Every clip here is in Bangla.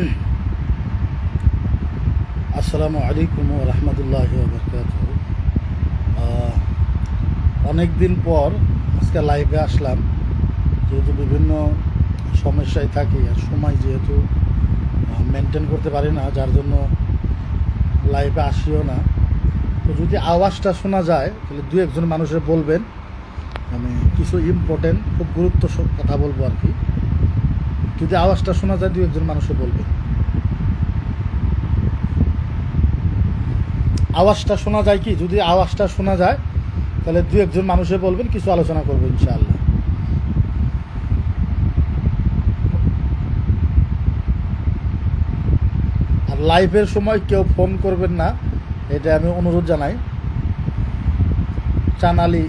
আসসালামু আলাইকুম রহমতুল্লাহ অনেক দিন পর আজকে লাইভে আসলাম। যেহেতু বিভিন্ন সমস্যায় থাকি আর সময় যেহেতু মেনটেন করতে পারি না, যার জন্য লাইভে আসিও না। তো যদি আওয়াজটা শোনা যায়, তাহলে দু একজন মানুষের বলবেন। আমি কিছু ইম্পর্টেন্ট খুব গুরুত্ব কথা বলব আর কি। যদি আওয়াজটা শোনা যায় দু একজন মানুষের বলবেন আওয়াজটা শোনা যায় কি? যদি আওয়াজটা শোনা যায়, তাহলে দু একজন মানুষে বলবেন, কিছু আলোচনা করব ইনশাআল্লাহ। আর লাইভের সময় কেউ ফোন করবেন না, এটা আমি অনুরোধ জানাই। চানালি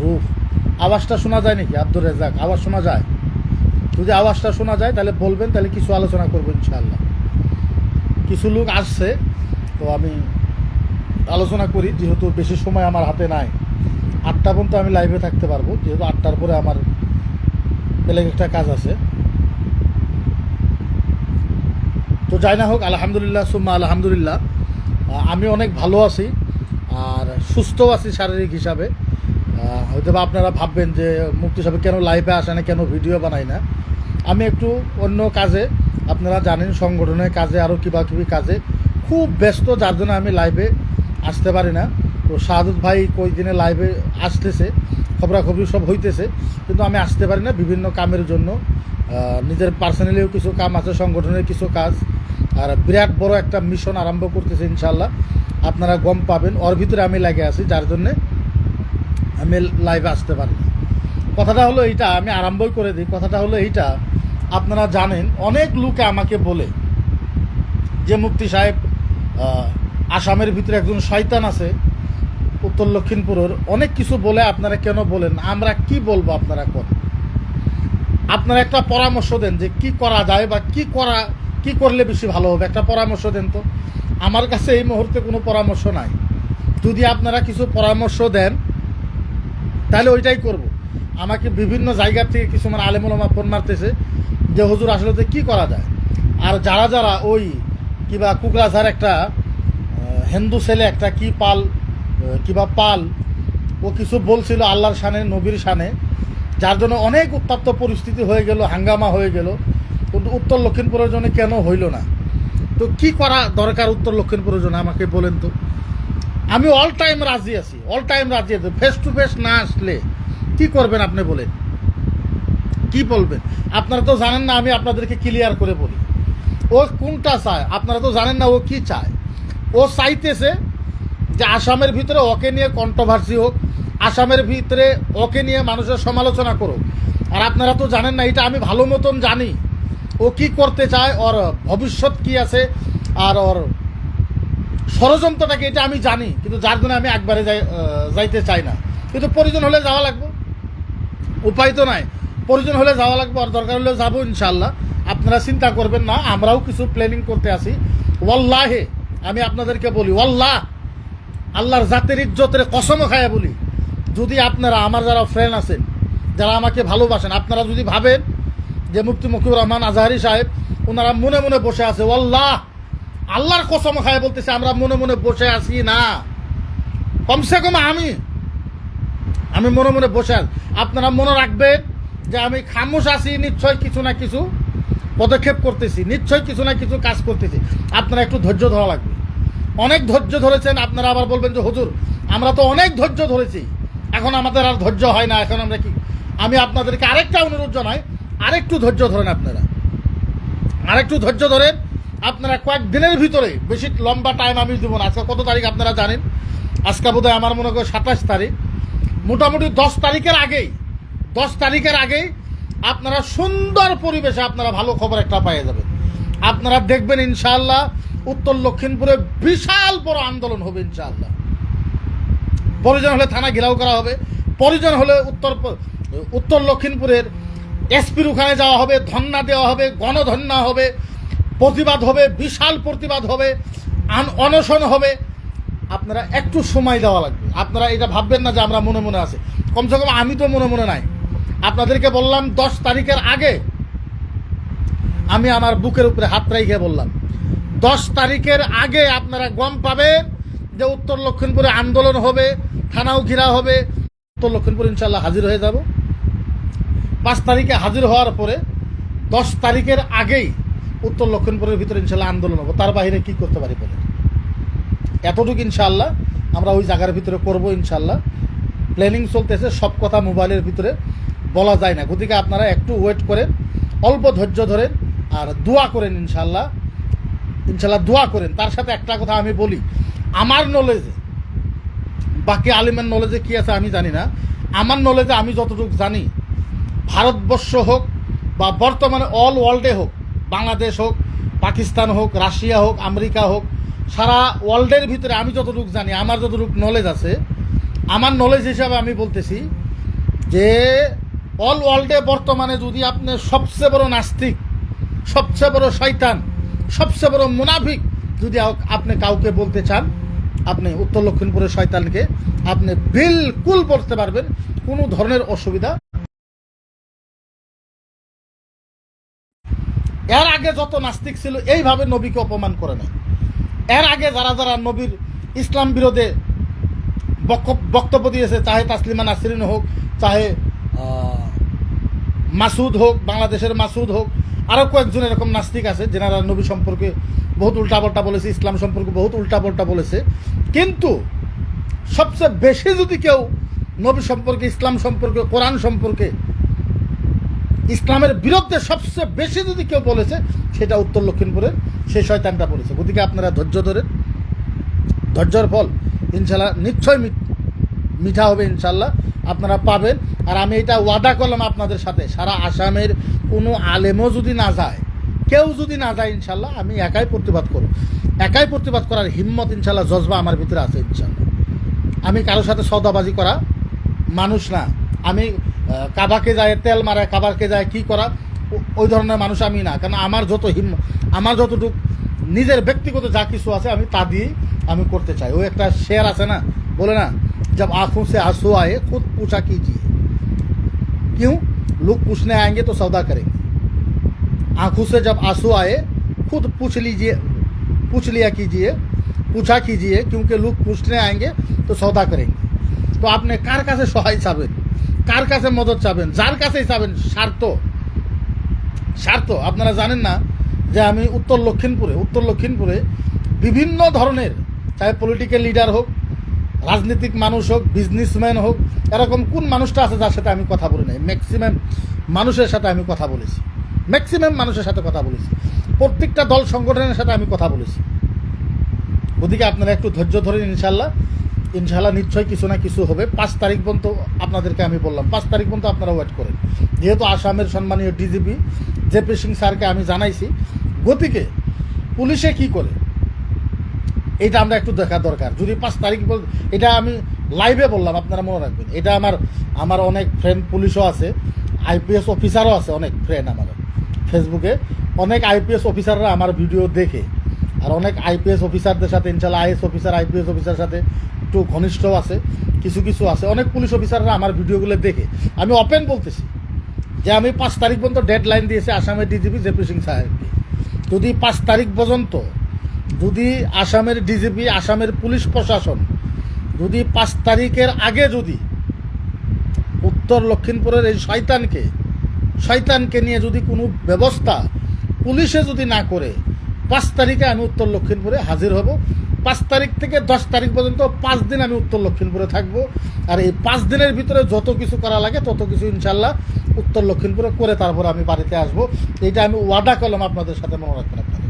রুফ, আওয়াজটা শোনা যায় নাকি? আব্দুর রেজাক আওয়াজ শোনা যায়? যদি আওয়াজটা শোনা যায়, তাহলে বলবেন, তাহলে কিছু আলোচনা করব ইনশাআল্লাহ। কিছু লোক আসছে, তো আমি আলোচনা করি, যেহেতু বেশি সময় আমার হাতে নাই। আটটা পর্যন্ত আমি লাইভে থাকতে পারব, যেহেতু আটটার পরে আমার বেলেগ একটা কাজ আছে। তো যাই না হোক, আলহামদুলিল্লাহ, সুম্মা আলহামদুলিল্লাহ। আমি অনেক ভালো আছি, আর সুস্থ আছি শারীরিক হিসাবে। হয়তো আপনারা ভাববেন যে মুক্তি সাহেব কেন লাইভে আসে না, কেন ভিডিও বানাই না। আমি একটু অন্য কাজে, আপনারা জানেন সংগঠনের কাজে আরও কিবা কিবি কাজে। খুব ব্যস্ত, যার জন্য আমি লাইভে আসতে পারি না। তো শাহাদুত ভাই কই দিনে লাইভে আসতেছে, খবরাখবরি সব হইতেছে, কিন্তু আমি আসতে পারি না বিভিন্ন কামের জন্য। নিজের পার্সোনালিও কিছু কাম আছে, সংগঠনের কিছু কাজ। আর বিরাট বড় একটা মিশন আরম্ভ করতেছে ইনশাল্লাহ আপনারা গম পাবেন, ওর ভিতরে আমি লাগে আছি, যার জন্যে আমি লাইভে আসতে পারি কথাটা হলো এইটা, আমি আরম্ভই করে দিই। কথাটা হলো এইটা, আপনারা জানেন, অনেক লোকে আমাকে বলে যে মুক্তি সাহেব আসামের ভিতরে একজন শয়তান আছে, উত্তর লক্ষিণপুরের অনেক কিছু বলে আপনারা কেন বলেন? আমরা কি বলব আপনারা কর? আপনারা একটা পরামর্শ দেন যে কি করা যায় বা কি করা, কি করলে বেশি ভালো হবে। একটা পরামর্শ দেন তো। আমার কাছে এই মুহূর্তে কোনো পরামর্শ নাই। যদি আপনারা কিছু পরামর্শ দেন তাহলে ওইটাই করব। আমাকে বিভিন্ন জায়গা থেকে কিছু মানে আলেমুলামা ফোন মারতেছে যে, হুজুর, আসলে কী করা যায়? আর যারা যারা ওই কিবা কুকরাঝার একটা হিন্দু ছেলে একটা, কি পাল কিবা পাল, ও কিছু বলছিল আল্লাহর শানে, নবীর শানে, যার জন্য অনেক উত্তপ্ত পরিস্থিতি হয়ে গেল, হাঙ্গামা হয়ে গেল। কিন্তু উত্তর লক্ষিণপুরের জন্য কেন হইল না? তো কি করা দরকার উত্তর লক্ষিণপুরের জন্য, আমাকে বলেন তো। আমি অল টাইম রাজি আছি অল টাইম রাজি আছি। ফেস টু ফেস না আসলে কি করবেন আপনি বলেন? কি বলবেন? আপনারা তো জানেন না, আমি আপনাদেরকে ক্লিয়ার করে বলি। ও কোনটা চায়? আপনারা তো জানেন না ও কি চায়। ও চাইতেছে যে আসামের ভিতরে ওকে নিয়ে কন্ট্রোভার্সি হোক, আসামের ভিতরে ওকে নিয়ে মানুষের সমালোচনা করুক। আর আপনারা তো জানেন না, এটা আমি ভালো মতন জানি। ও কি করতে চায়? ওর ভবিষ্যৎ কি আছে? আর ওর ষড়যন্ত্রটাকে এটা আমি জানি, কিন্তু যার জন্য আমি একবারে যাই যাইতে চাই না। কিন্তু প্রয়োজন হলে যাওয়া লাগবে। উপায় তো নাই। প্রয়োজন হলে যাওয়া লাগবে, আর দরকার হলে যাব ইনশাল্লাহ আপনারা চিন্তা করবেন না, আমরাও কিছু প্ল্যানিং করতে আসি ওয়াল্লাহে, আমি আপনাদেরকে বলি, ওয়াল্লাহ, আল্লাহর জাতের ইজ্জতের কসম খায় বলি, যদি আপনারা, আমার যারা ফ্রেন্ড আছেন, যারা আমাকে ভালোবাসেন, আপনারা যদি ভাবেন যে মুফতি মকিউর রহমান আজহারি সাহেব, ওনারা মনে মনে বসে আছে, ওয়াল্লাহ আল্লাহর কসম খায় বলতেছে, আমরা মনে মনে বসে আছি না। কমসে কম আমি। আমি মনে মনে বসে আছি। আপনারা মনে রাখবেন যে আমি খামোশ আছি, নিশ্চয় কিছু না কিছু পদক্ষেপ করতেছি, নিশ্চয় কিছু না কিছু কাজ করতেছি। আপনারা একটু ধৈর্য ধরা লাগবে। অনেক ধৈর্য ধরেছেন, আপনারা আবার বলবেন যে, হুজুর, আমরা তো অনেক ধৈর্য ধরেছি, এখন আমাদের আর ধৈর্য হয় না, এখন আমরা কি আমি আপনাদেরকে আরেকটা অনুরোধ জানাই, আরেকটু ধৈর্য ধরেন আপনারা। আরেকটু ধৈর্য ধরেন আপনারা কয়েকদিনের ভিতরে, বেশি লম্বা টাইম আমি দেবো না। আজকে কত তারিখ আপনারা জানেন? আজকে বোধহয় আমার মনে করি সাতাশ তারিখ। মোটামুটি দশ তারিখের আগেই, দশ তারিখের আগেই আপনারা সুন্দর পরিবেশে আপনারা ভালো খবর একটা পেয়ে যাবেন। আপনারা দেখবেন ইনশাআল্লাহ উত্তর লক্ষিণপুরে বিশাল বড় আন্দোলন হবে ইনশাআল্লাহ। প্রয়োজন হলে থানা ঘেরাও করা হবে। প্রয়োজন হলে উত্তর উত্তর লক্ষিণপুরের এসপির ওখানে যাওয়া হবে ধন্না দেওয়া হবে গণধন্যা হবে। প্রতিবাদ হবে, বিশাল প্রতিবাদ হবে অনশন হবে। আপনারা একটু সময় দেওয়া লাগবে। আপনারা এটা ভাববেন না যে আমরা মনে মনে আছে। কমসে কম আমি তো মনে মনে নাই। আপনাদেরকে বললাম, দশ তারিখের আগে আমি আমার বুকের উপরে হাত রাইখে বললাম, দশ তারিখের আগে আপনারা গম পাবেন যে উত্তর লক্ষিণপুরে আন্দোলন হবে, থানাও ঘেরা হবে। উত্তর লক্ষিণপুর ইনশাল্লাহ হাজির হয়ে যাব। পাঁচ তারিখে হাজির হওয়ার পরে দশ তারিখের আগেই উত্তর লক্ষিণপুরের ভিতরে ইনশাল্লাহ আন্দোলন হব। তার বাইরে কি করতে পারি বলে এতটুকু ইনশাল্লাহ আমরা ওই জায়গার ভিতরে করব ইনশাল্লাহ প্ল্যানিং চলতেছে, সব কথা মোবাইলের ভিতরে বলা যায় না। গতিকে আপনারা একটু ওয়েট করেন, অল্প ধৈর্য ধরেন আর দোয়া করেন ইনশাল্লাহ ইনশাল্লাহ দোয়া করেন। তার সাথে একটা কথা আমি বলি, আমার নলেজে বাকি আলিমের নলেজে কী আছে আমি জানি না। আমার নলেজে আমি যতটুকু জানি, ভারতবর্ষ হোক বা বর্তমানে অল ওয়ার্ল্ডে হোক বাংলাদেশ হোক, পাকিস্তান হোক, রাশিয়া হোক, আমেরিকা হোক, সারা ওয়ার্ল্ডের ভিতরে আমি যতটুকু জানি, আমার যতটুকু নলেজ আছে, আমার নলেজ হিসাবে আমি বলতেছি যে অল ওয়ার্ল্ডে বর্তমানে যদি আপনি সবচেয়ে বড় নাস্তিক, সবচেয়ে বড় শয়তান, সবচেয়ে বড় মুনাফিক যদি আপনি কাউকে বলতে চান, আপনি উত্তর লক্ষিণপুরের শয়তানকে, আপনি বিলকুল পড়তে পারবেন, কোনো ধরনের অসুবিধা এর আগে যত নাস্তিক ছিল, এইভাবে নবীকে অপমান করে নাই। এর আগে যারা যারা নবীর ইসলাম বিরোধে বক্তব্য দিয়েছে, চাহে তাসলিমা নাসরিন হোক, চাহে মাসুদ হোক, বাংলাদেশের মাসুদ হোক আরও কয়েকজন এরকম নাস্তিক আছে যেনারা নবী সম্পর্কে বহুত উল্টাপাল্টা বলেছে, ইসলাম সম্পর্কে বহুত উল্টাপাল্টা বলেছে। কিন্তু সবচেয়ে বেশি যদি কেউ নবী সম্পর্কে, ইসলাম সম্পর্কে, কোরআন সম্পর্কে ইসলামের বিরুদ্ধে সবচেয়ে বেশি যদি কেউ বলেছে, সেটা উত্তর লক্ষিণপুরের সেই শয়তানটা বলেছে। গতিকে আপনারা ধৈর্য ধরেন। ধৈর্যর ফল, ইনশাল্লাহ, নিশ্চয় মিঠা হবে, ইনশাল্লাহ। আপনারা পাবেন। আর আমি এটা ওয়াদা করলাম আপনাদের সাথে। সারা আসামের কোনো আলেমও যদি না যায়, কেউ যদি না যায়, ইনশাল্লাহ, আমি একাই প্রতিবাদ করব। একাই প্রতিবাদ করার হিম্মত, ইনশাল্লাহ, জজবা আমার ভিতরে আছে, ইনশাল্লাহ। আমি কারোর সাথে সৌদাবাজি করা মানুষ না। আমি কাবাকে যায় তেল মারা কাবাকে যায় কি করা ও- ওই ধরনের মানুষ আমি না কারণ আমার যত হিম আমার যতটুকু নিজের ব্যক্তিগত যা কিছু আছে আমি তা দিয়েই আমি করতে চাই ওই একটা শেয়ার আছে না বলে না जब आंखों से आंसू आए खुद पूछा कीजिए क्यों लोग पूछने आएंगे तो सौदा करेंगे आंखों से जब आंसू आए खुद पूछ लीजिए पूछ लिया कीजिए पूछा कीजिए क्योंकि लोग पूछने आएंगे तो सौदा करेंगे তো আপনি কার কাছে সহায় চাবেন কার কাছে মদত চাবেন? যার কাছেই চাবেন? স্বার্থ। স্বার্থ। আপনারা জানেন না যে আমি উত্তর লক্ষিণপুরে উত্তর লক্ষিণপুরে বিভিন্ন ধরনের, চাহে পলিটিক্যাল লিডার হোক, রাজনীতিক মানুষ হোক বিজনেসম্যান হোক, এরকম কোন মানুষটা আছে যার সাথে আমি কথা বলি নাই? ম্যাক্সিমাম মানুষের সাথে আমি কথা বলেছি। ম্যাক্সিমাম মানুষের সাথে কথা বলেছি। প্রত্যেকটা দল সংগঠনের সাথে আমি কথা বলেছি। ওদিকে আপনারা একটু ধৈর্য ধরেন ইনশাল্লাহ। ইনশাল্লাহ নিশ্চয়ই কিছু না কিছু হবে। পাঁচ তারিখ পর্যন্ত আপনাদেরকে আমি বললাম। পাঁচ তারিখ পর্যন্ত আপনারা ওয়েট করেন। যেহেতু আসামের সম্মানীয় ডিজিপি জেপি সিং স্যারকে আমি জানাইছি। গতিকে পুলিশে কি করে? এটা আমরা একটু দেখা দরকার। যদি পাঁচ তারিখ এটা আমি লাইভে বললাম, আপনারা মনে রাখবেন। এটা আমার আমার অনেক ফ্রেন্ড পুলিশও আছে আইপিএস অফিসারও আছে, অনেক ফ্রেন্ড আমার। ফেসবুকে অনেক আইপিএস অফিসাররা আমার ভিডিও দেখে। আর অনেক আইপিএস অফিসারদের সাথে ইনশাল্লাহ আইএস অফিসার আইপিএস অফিসার সাথে একটু ঘনিষ্ঠ আছে, কিছু কিছু আছে। অনেক পুলিশ অফিসাররা আমার ভিডিওগুলো দেখে। আমি ওপেন বলতেছি যে আমি পাঁচ তারিখ পর্যন্ত ডেড লাইন দিয়েছি আসামের ডিজিপি জেপি সিং সাহেবকে। যদি পাঁচ তারিখ পর্যন্ত, যদি আসামের ডিজিপি আসামের পুলিশ প্রশাসন, যদি পাঁচ তারিখের আগে যদি উত্তর লক্ষিণপুরের এই শয়তানকে শয়তানকে নিয়ে যদি কোনো ব্যবস্থা পুলিশে যদি না করে, পাঁচ তারিখে আমি উত্তর লক্ষিণপুরে হাজির হব। পাঁচ তারিখ থেকে দশ তারিখ পর্যন্ত পাঁচ দিন আমি উত্তর লক্ষিণপুরে থাকব। আর এই পাঁচ দিনের ভিতরে যত কিছু করা লাগে, তত কিছু ইনশাল্লাহ উত্তর লক্ষিণপুরে করে তারপর আমি বাড়িতে আসব। এইটা আমি ওয়াদা করলাম আপনাদের সাথে, মনে রাখবেন আপনারা।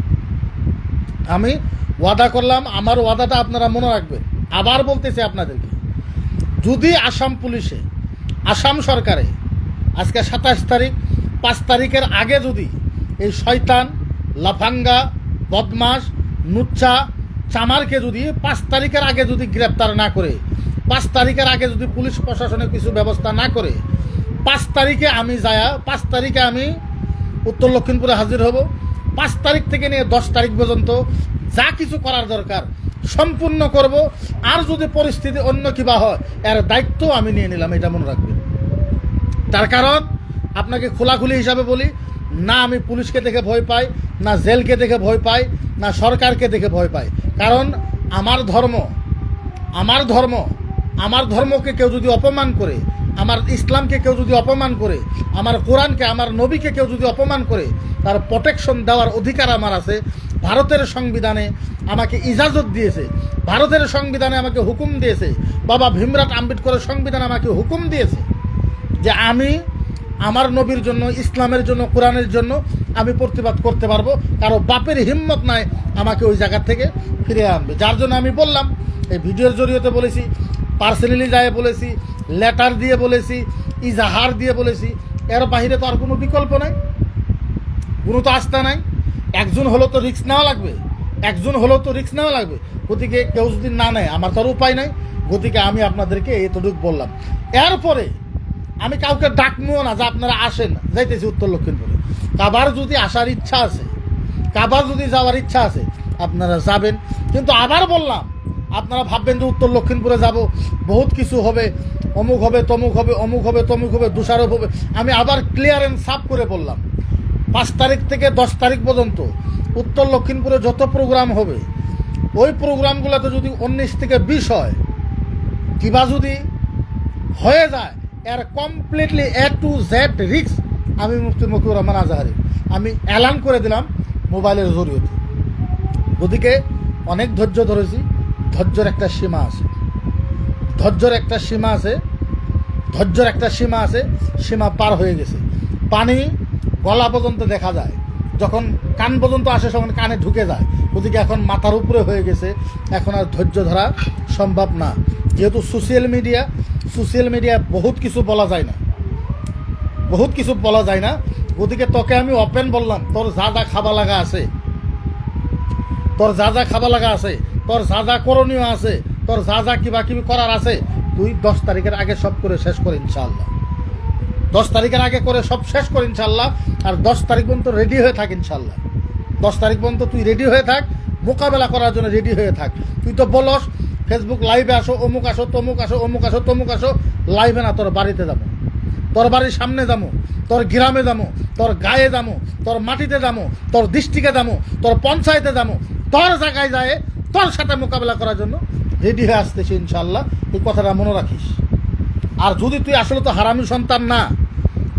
আমি ওয়াদা করলাম, আমার ওয়াদাটা আপনারা মনে রাখবেন। আবার বলতেছি আপনাদেরকে, যদি আসাম পুলিশে, আসাম সরকারে আজকে সাতাশ তারিখ, পাঁচ তারিখের আগে যদি এই শয়তান, লাফাঙ্গা বদমাস নুচ্চা চামারকে যদি, পাঁচ তারিখের আগে যদি গ্রেপ্তার না করে, পাঁচ তারিখের আগে যদি পুলিশ প্রশাসনের কিছু ব্যবস্থা না করে, পাঁচ তারিখে আমি যায়া, পাঁচ তারিখে আমি উত্তর লক্ষিণপুরে হাজির হব। পাঁচ তারিখ থেকে নিয়ে দশ তারিখ পর্যন্ত যা কিছু করার দরকার সম্পূর্ণ করব। আর যদি পরিস্থিতি অন্য কিবা হয়, এর দায়িত্ব আমি নিয়ে নিলাম, এটা মনে রাখবেন। তার কারণ, আপনাকে খোলাখুলি হিসাবে বলি, না আমি পুলিশকে দেখে ভয় পাই, না জেলকে দেখে ভয় পাই, না সরকারকে দেখে ভয় পাই। কারণ আমার ধর্ম আমার ধর্ম, আমার ধর্মকে কেউ যদি অপমান করে, আমার ইসলামকে কেউ যদি অপমান করে, আমার কোরআনকে, আমার নবীকে কেউ যদি অপমান করে, তার প্রোটেকশন দেওয়ার অধিকার আমার আছে। ভারতের সংবিধানে আমাকে ইজাজত দিয়েছে। ভারতের সংবিধানে আমাকে হুকুম দিয়েছে। বাবা ভীমরাট আম্বেদকরের সংবিধান আমাকে হুকুম দিয়েছে যে আমি আমার নবীর জন্য, ইসলামের জন্য, কোরআনের জন্য আমি প্রতিবাদ করতে পারব। কারও বাপের হিম্মত নাই আমাকে ওই জায়গা থেকে ফিরে আনবে। যার জন্য আমি বললাম, এই ভিডিওর জরিয়তে বলেছি পার্সোনালি যায় বলেছি, লেটার দিয়ে বলেছি, ইজাহার দিয়ে বলেছি, এর বাহিরে তো আর কোনো বিকল্প নাই। কোনো তো আস্থা নাই। একজন হলো তো রিস্ক নেওয়া লাগবে। একজন হলেও তো রিক্স নেওয়া লাগবে। গতিকে কেউ যদি না নেয়, আমার তো আর উপায় নাই। গতিকে আমি আপনাদেরকে এতটুকু বললাম। এরপরে আমি কাউকে ডাকবো না যে আপনারা আসেন। যাইতেছি উত্তর লক্ষিণপুরে কাবার যদি আসার ইচ্ছা আছে, কাবার যদি যাওয়ার ইচ্ছা আছে, আপনারা যাবেন। কিন্তু আবার বললাম, আপনারা ভাববেন যে উত্তর লক্ষিণপুরে যাব, বহুত কিছু হবে, অমুক হবে, তমুক হবে, অমুক হবে, তমুক হবে, দোষারোপ হবে। আমি আবার ক্লিয়ার অ্যান্ড সাফ করে বললাম, পাঁচ তারিখ থেকে দশ তারিখ পর্যন্ত উত্তর লক্ষিণপুরে যত প্রোগ্রাম হবে, ওই প্রোগ্রামগুলোতে যদি উনিশ থেকে বিশ হয়, কিবা যদি হয়ে যায়, এর কমপ্লিটলি এ টু জেড রিক্স আমি মুফতি মকিউর রহমান আজাহারি। আমি অ্যালান করে দিলাম মোবাইলের জরিয়তে ওদিকে অনেক ধৈর্য ধরেছি, ধৈর্যর একটা সীমা আছে। ধৈর্যর একটা সীমা আছে, ধৈর্যর একটা সীমা আছে, সীমা পার হয়ে গেছে। পানি গলা পর্যন্ত দেখা যায়। যখন কান পর্যন্ত আসে, তখন কানে ঢুকে যায়। ওদিকে এখন মাথার উপরে হয়ে গেছে। এখন আর ধৈর্য ধরা সম্ভব না। যেহেতু সোশ্যাল মিডিয়া সোশ্যাল মিডিয়া বহুত কিছু বলা যায় না। বহুত কিছু বলা যায় না। ওদিকে তোকে আমি অপেন বললাম, তোর যা যা খাবা লাগা আছে। তোর যা যা খাবা লাগা আছে, তোর যা যা করণীয় আছে, তোর যা যা কিবা কিবি করার আছে, তুই দশ তারিখের আগে সব করে শেষ করে ইনশাআল্লাহ। দশ তারিখের আগে করে সব শেষ কর ইনশাল্লাহ আর দশ তারিখ পর্যন্ত রেডি হয়ে থাক ইনশাল্লাহ দশ তারিখ পর্যন্ত তুই রেডি হয়ে থাক, মোকাবেলা করার জন্য রেডি হয়ে থাক। তুই তো বলস ফেসবুক লাইভে আসো, অমুক আসো, তমুক আসো, অমুক আসো, তমুক আসো লাইভে না, তোর বাড়িতে যাব। তোর বাড়ির সামনে দামো তোর গ্রামে দামো তোর গায়ে দামো তোর মাটিতে দামো তোর ডিস্ট্রিক্টে দামো তোর পঞ্চায়েতে দামো তোর জায়গায় যায় তোর সাথে মোকাবেলা করার জন্য রেডি হয়ে আসতেছি ইনশাল্লাহ এই কথাটা মনে রাখিস। আর যদি তুই আসলে তো হারামি সন্তান না,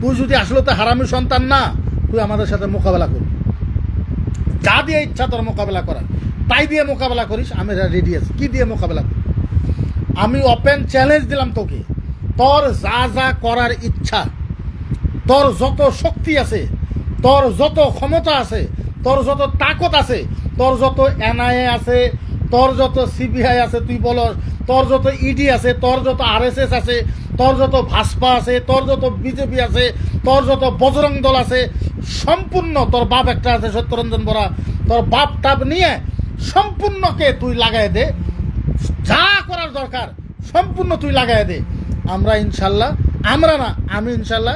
তুই যদি আসলে তো হারামি সন্তান না, তুই আমাদের সাথে মোকাবেলা করবি। যা দিয়ে ইচ্ছা তোর মোকাবেলা করার তাই দিয়ে মোকাবেলা করিস, আমি রেডি আছি। কি দিয়ে মোকাবেলা করি? আমি ওপেন চ্যালেঞ্জ দিলাম তোকে। তোর যা যা করার ইচ্ছা তোর যত শক্তি আছে তোর যত ক্ষমতা আছে তোর যত তাকত আছে তোর যত এনআইএ আছে তোর যত সিবিআই আছে তুই বল তোর যত ইডি আছে তোর যত আরএসএস আছে তোর যত ভাজপা আছে তোর যত বিজেপি আছে তোর যত বজরং দল আছে সম্পূর্ণ তোর বাপ একটা আছে সত্যরঞ্জন বরা তোর বাপ টাপ নিয়ে সম্পূর্ণকে তুই লাগাই দে যা করার দরকার সম্পূর্ণ তুই লাগাই দে আমরা ইনশাল্লাহ, আমরা না, আমি ইনশাল্লাহ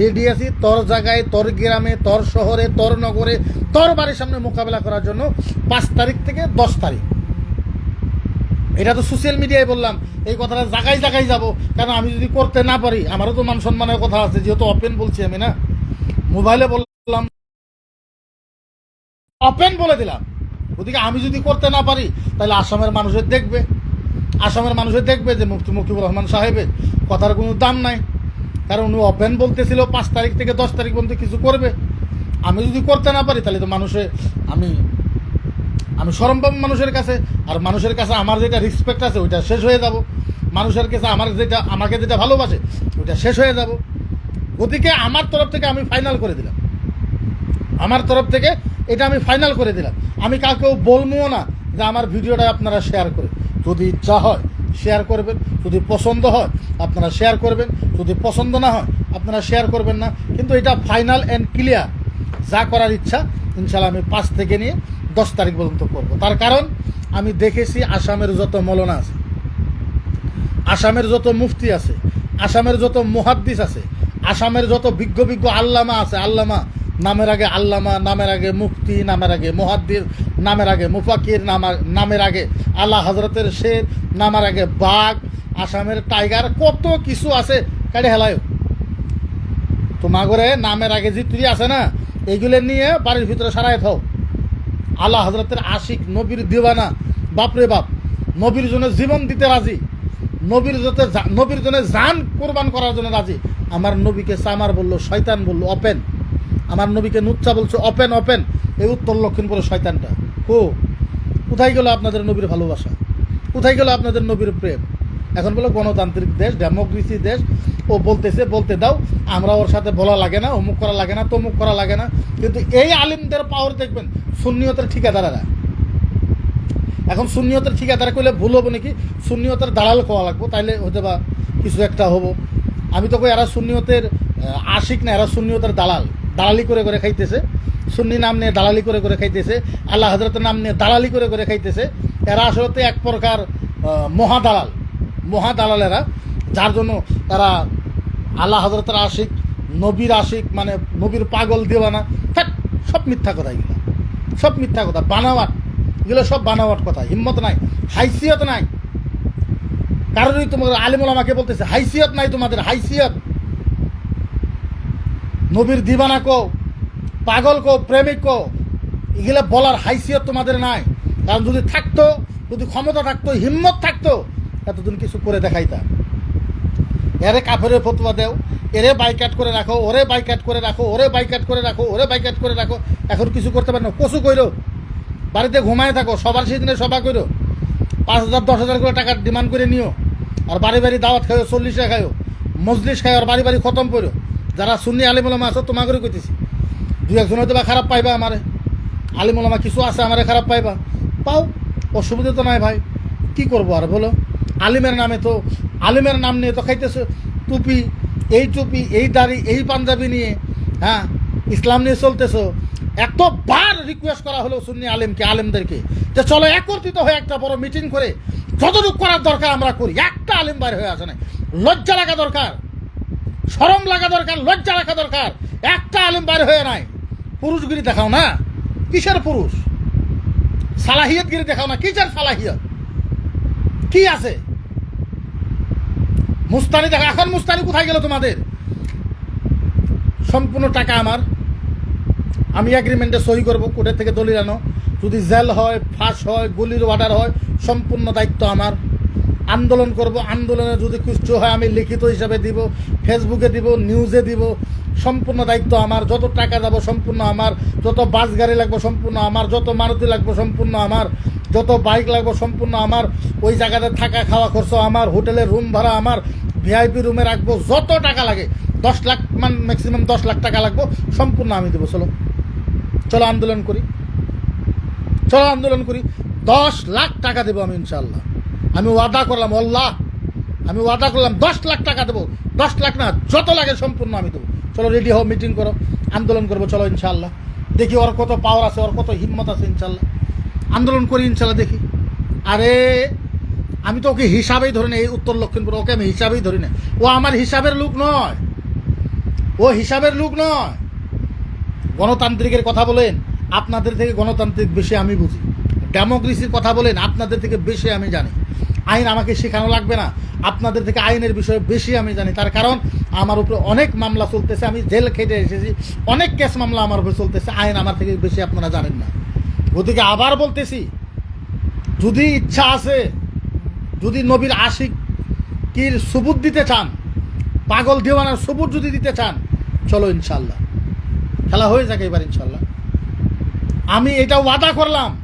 রেডি আছি তোর জায়গায়, তোর গ্রামে, তোর শহরে, তোর নগরে, তোর বাড়ির সামনে মোকাবেলা করার জন্য পাঁচ তারিখ থেকে দশ তারিখ। এটা তো সোশ্যাল মিডিয়ায় বললাম, এই কথাটা জায়গায় জায়গায় যাব। কারণ আমি যদি করতে না পারি, আমারও তো মান সম্মানের কথা আছে, যেহেতু ওপেন বলছি আমি না। মোবাইলে বললাম ওপেন বলে দিলাম। ওদিকে আমি যদি করতে না পারি, তাহলে আসামের মানুষের দেখবে। আসামের মানুষে দেখবে যে মুফতি মুকিবুর রহমান সাহেবের কথার কোনো দাম নাই। কারণ উনি ওপেন বলতেছিল, পাঁচ তারিখ থেকে দশ তারিখ পর্যন্ত কিছু করবে। আমি যদি করতে না পারি, তাহলে তো মানুষে, আমি আমি সরম পাবো মানুষের কাছে। আর মানুষের কাছে আমার যেটা রেসপেক্ট আছে, ওইটা শেষ হয়ে যাব। মানুষের কাছে আমার যেটা, আমাকে যেটা ভালোবাসে, ওইটা শেষ হয়ে যাব। গতিকে আমার তরফ থেকে আমি ফাইনাল করে দিলাম। আমার তরফ থেকে এটা আমি ফাইনাল করে দিলাম। আমি কাউকেও বলব না যে আমার ভিডিওটা আপনারা শেয়ার করে। যদি ইচ্ছা হয় শেয়ার করবেন। যদি পছন্দ হয়, আপনারা শেয়ার করবেন। যদি পছন্দ না হয়, আপনারা শেয়ার করবেন না। কিন্তু এটা ফাইনাল অ্যান্ড ক্লিয়ার যা করার ইচ্ছা ইনশাল্লাহ আমি পাঁচ থেকে নিয়ে দশ তারিখ পর্যন্ত করব। তার কারণ, আমি দেখেছি আসামের যত মলনা আছে, আসামের যত মুফতি আছে, আসামের যত মুহাদ্দিস আছে, আসামের যত বিজ্ঞ বিজ্ঞ আল্লামা আছে, আল্লামা নামের আগে আল্লামা, নামের আগে মুফতি, নামের আগে মুহাদ্দিস, নামের আগে মুফাকির নামার আগে আল্লাহ হজরতের শের, নামের আগে বাঘ, আসামের টাইগার, কত কিছু আছে। কাড়ে হেলায়। তো মাগরে নামের আগে তুই আছে না এইগুলো নিয়ে বাড়ির ভিতরে সারায় থাও। আল্লাহ হজরতের আশিক, নবীর দিওয়ানা, বাপরে বাপ, নবীর জন্য জীবন দিতে রাজি, নবীর জন্য নবীর জন্য জান কোরবান করার জন্য রাজি। আমার নবীকে সামার বলল, শয়তান বলল ওপেন আমার নবীকে নুচ্চা বলছে ওপেন ওপেন এই উত্তর লক্ষিণপুরের শয়তানটা। ও কোথায় গেল আপনাদের নবীর ভালোবাসা? কোথায় গেল আপনাদের নবীর প্রেম? এখন বলো, গণতান্ত্রিক দেশ ডেমোক্রেসি দেশ। ও বলতেছে, বলতে দাও, আমরা ওর সাথে বলা লাগে না, অমুক করা লাগে না, তমুক করা লাগে না। কিন্তু এই আলিমদের পাওয়ার দেখবেন, সুন্নিয়তের ঠিকাদারেরা। এখন সুন্নিয়তের ঠিকাদার করলে ভুল হব নাকি? সুন্নিয়তের দালাল কোয়া লাগবো? তাইলে হতে বা কিছু একটা হব। আমি তো কই, এরা সুন্নিয়তের আশিক না, এরা সুন্নিয়তের দালাল। দালালি করে করে খাইতেছে। সুন্নি নাম নিয়ে দালালি করে করে খাইতেছে। আল্লাহ হজরতের নাম নিয়ে দালালি করে করে খাইতেছে। এরা আসলে এক প্রকার আহ, মহাদালাল। মহাদালালেরা যার জন্য তারা আল্লাহ হজরতের আশিক নবীর আশিক মানে নবীর পাগল দেওয়ানা থাক সব মিথ্যা কথা এগুলো। সব মিথ্যা কথা বানাওয়াট। এগুলো সব বানাওয়াট কথা হিম্মত নাই হাইসিয়ত নাই। কারণই তোমাদের আলিমুল আমাকে বলতেছে হাইসিয়ত নাই তোমাদের হাইসিয়ত। নবীর দিবানা কো পাগল কো প্রেমিক কো এগুলো বলার হাইসিয়ত তোমাদের নাই। কারণ যদি থাকতো, যদি ক্ষমতা থাকতো, হিম্মত থাকতো, এতদিন কিছু করে দেখাইতা। এরে কাফের ফতুয়া দেও, এরে বাইকাট করে রাখো, ওরে বাইকাট করে রাখো, ওরে বাইকাট করে রাখো, ওরে বাইকাট করে রাখো, এখন কিছু করতে পারে না কচু কইরো? বাড়িতে ঘুমায় থাকো, সবার সেদিনে সভা করো পাঁচ হাজার, দশ হাজার করে টাকা ডিমান্ড করে নিও, আর বাড়ি বাড়ি দাওয়াত খাইও, চল্লিশে খাইও, মজলিস খাই আর বাড়ি বাড়ি খতম করো যারা সুন্নি আলিমুলামা আছো তোমাকে কইতেছি। দু একজন হয়তো বা খারাপ পাইবা আমারে। আলিমুলামা কিছু আছে, আমারে খারাপ পাইবা। পাও, অসুবিধা তো নাই ভাই। কি করব আর বলো? আলিমের নামে তো আলিমের নাম নিয়ে তো খাইতেছো। টুপি, এই টুপি, এই দাড়ি, এই পাঞ্জাবি নিয়ে হ্যাঁ ইসলাম নিয়ে চলতেছো। এতবার রিকোয়েস্ট করা হলো সুন্নি আলিমকে, আলিমদেরকে যে চলো একত্রিত হয়ে একটা বড় মিটিং করে যতটুকু করার দরকার আমরা করি। একটা আলিম বাইরে হয়ে আসে না লজ্জা লাগা দরকার। সরম লাগা দরকার, লজ্জা রাখা দরকার। একটা আলিম বাইরে হয়ে নাই। পুরুষগিরি দেখাও না। কিসের পুরুষ? সালাহিয়তগিরি দেখাও না। কিসের সালাহিয়ত? কি আছে? মুস্তানি দেখা এখন মুস্তানি কোথায় গেল তোমাদের? সম্পূর্ণ টাকা আমার। আমি এগ্রিমেন্টে সই করব, কোর্টের থেকে দলিল আনো। যদি জেল হয়, ফাঁস হয়, গুলির অর্ডার হয়, সম্পূর্ণ দায়িত্ব আমার। আন্দোলন করব, আন্দোলনে যদি কিছু হয় আমি লিখিত হিসাবে দিব, ফেসবুকে দিব, নিউজে দিব। সম্পূর্ণ দায়িত্ব আমার, যত টাকা যাব সম্পূর্ণ আমার, যত বাস গাড়ি লাগবে সম্পূর্ণ আমার, যত মারুতি লাগবে সম্পূর্ণ আমার, যত বাইক লাগবে সম্পূর্ণ আমার, ওই জায়গাতে থাকা খাওয়া খরচ আমার হোটেলের রুম ভাড়া আমার, ভিআইপি রুমে রাখব, যত টাকা লাগে, দশ লাখ মান ম্যাক্সিমাম দশ লাখ টাকা লাগবো, সম্পূর্ণ আমি দেবো, চলো। চলো আন্দোলন করি। চলো আন্দোলন করি। দশ লাখ টাকা দেবো আমি ইনশাল্লাহ আমি ওয়াদা করলাম, আল্লাহ, আমি ওয়াদা করলাম, দশ লাখ টাকা দেবো। দশ লাখ না, যত লাগে সম্পূর্ণ আমি দেবো। চলো রেডি হও মিটিং করো, আন্দোলন করব, চলো ইনশাল্লাহ দেখি ওর কত পাওয়ার আছে, ওর কত হিম্মত আছে ইনশাল্লাহ আন্দোলন করি ইনশাল্লাহ দেখি। আরে, আমি তো ওকে হিসাবেই ধরি না, এই উত্তর লক্ষিণপুর ওকে আমি হিসাবেই ধরি না। ও আমার হিসাবের লোক নয়। ও হিসাবের লোক নয়। গণতান্ত্রিকের কথা বলেন, আপনাদের থেকে গণতান্ত্রিক বেশি আমি বুঝি। ডেমোক্রেসির কথা বলেন, আপনাদের থেকে বেশি আমি জানি। আইন আমাকে শেখানো লাগবে না। আপনাদের থেকে আইনের বিষয়ে বেশি আমি জানি। তার কারণ, আমার উপরে অনেক মামলা চলতেছে। আমি জেল খেটে এসেছি। অনেক কেস মামলা আমার উপরে চলতেছে। আইন আমার থেকে বেশি আপনারা জানেন না। ওদিকে আবার বলতেছি, যদি ইচ্ছা আছে, যদি নবীর আশিক কির সুবুত দিতে চান, পাগল দিওয়ানার সবুজ যদি দিতে চান, চলো ইনশাল্লাহ। খেলা হয়ে যাক এবার ইনশাল্লাহ। আমি এটা ওয়াদা করলাম।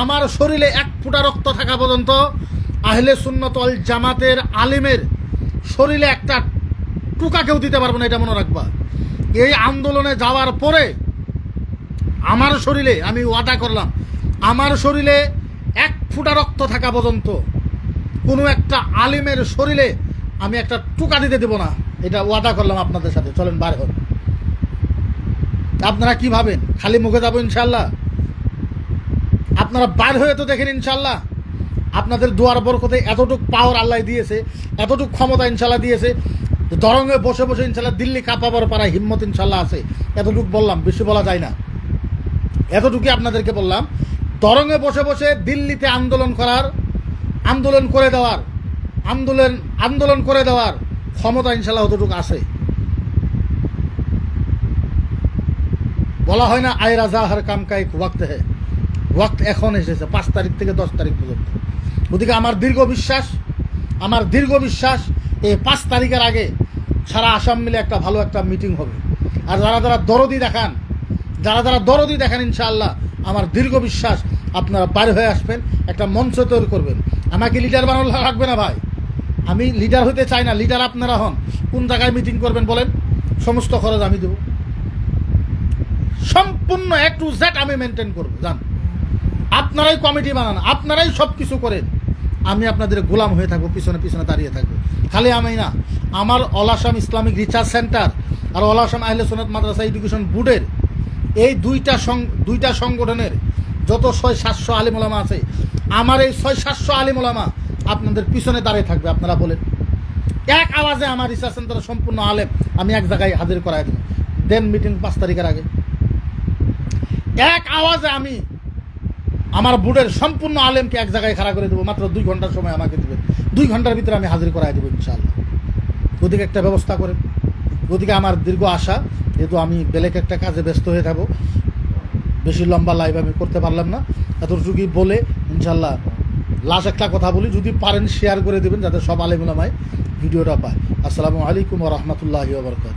আমার শরীরে এক ফুটা রক্ত থাকা পর্যন্ত আহলে সুন্নতল জামাতের আলিমের শরীরে একটা টুকা কেউ দিতে পারব না, এটা মনে রাখবা। এই আন্দোলনে যাওয়ার পরে আমার শরীরে, আমি ওয়াদা করলাম, আমার শরীরে এক ফুটা রক্ত থাকা পর্যন্ত কোনো একটা আলিমের শরীরে আমি একটা টুকা দিতে দেবো না, এটা ওয়াদা করলাম আপনাদের সাথে। চলেন, বার হন। আপনারা কি ভাবেন? খালি মুখে যাব ইনশাল্লাহ আপনারা বার হয়ে তো দেখেন ইনশাল্লাহ আপনাদের দুয়ার বরকতে এতটুক পাওয়ার আল্লাহ দিয়েছে, এতটুক ক্ষমতা ইনশাল্লাহ দিয়েছে দরঙ্গে বসে বসে ইনশাল্লাহ দিল্লি কাঁপাবার পাড়া হিম্মত ইনশাল্লাহ আছে। এতটুক বললাম, বেশি বলা যায় না। এতটুকুই আপনাদেরকে বললাম, দরঙ্গে বসে বসে দিল্লিতে আন্দোলন করার, আন্দোলন করে দেওয়ার, আন্দোলন আন্দোলন করে দেওয়ার ক্ষমতা ইনশাল্লাহ অতটুকু আছে। বলা হয় না, আয় রাজা কাম কাইক ওয়াক্ত হে ওয়াক্ত এখন এসেছে, পাঁচ তারিখ থেকে দশ তারিখ পর্যন্ত। ওদিকে আমার দীর্ঘ বিশ্বাস, আমার দীর্ঘ বিশ্বাস এই পাঁচ তারিখের আগে সারা আসাম মিলে একটা ভালো একটা মিটিং হবে। আর যারা যারা দরদি দেখান, যারা যারা দরদি দেখান ইনশাআল্লাহ, আমার দীর্ঘ বিশ্বাস আপনারা বাইরে হয়ে আসবেন, একটা মঞ্চ তৈরি করবেন। আমাকে লিডার বানানো লাগবে না ভাই। আমি লিডার হতে চাই না লিডার আপনারা হন। কোন জায়গায় মিটিং করবেন বলেন? সমস্ত খরচ আমি দেব। সম্পূর্ণ এক টু জেড আমি মেনটেন করব, জান। আপনারাই কমিটি বানান, আপনারাই সব কিছু করেন। আমি আপনাদের গোলাম হয়ে থাকব, পিছনে পিছনে দাঁড়িয়ে থাকব। খালি আমি না, আমার all Assam Islamic research centre আর অল আসাম আহলে সোনাত মাদ্রাসা এডুকেশন বোর্ডের এই দুইটা দুইটা সংগঠনের যত ছয়, সাতশো আলিমোলামা আছে, আমার এই ছয়, সাতশো আলিমোলামা আপনাদের পিছনে দাঁড়িয়ে থাকবে, আপনারা বলেন। এক আওয়াজে আমার রিসার্চ সেন্টারের সম্পূর্ণ আলেম আমি এক জায়গায় হাজির করাই দেন মিটিং পাঁচ তারিখের আগে। এক আওয়াজে আমি আমার বোর্ডের সম্পূর্ণ আলেমকে এক জায়গায় খাড়া করে দেবো। মাত্র দুই ঘণ্টার সময় আমাকে দেবেন। দুই ঘণ্টার ভিতরে আমি হাজির করাই দেবো ইনশাআল্লাহ। ওদিকে একটা ব্যবস্থা করেন। ওদিকে আমার দীর্ঘ আশা, যেহেতু আমি বেলেক একটা কাজে ব্যস্ত হয়ে থাকব। বেশি লম্বা লাইভ আমি করতে পারলাম না। এতটুকুই বলে ইনশাল্লাহ লাস্ট একটা কথা বলি। যদি পারেন শেয়ার করে দেবেন, যাতে সব আলেমুলামায় ভিডিওটা পায়। আসসালামু আলাইকুম রহমতুল্লাহ বরকাত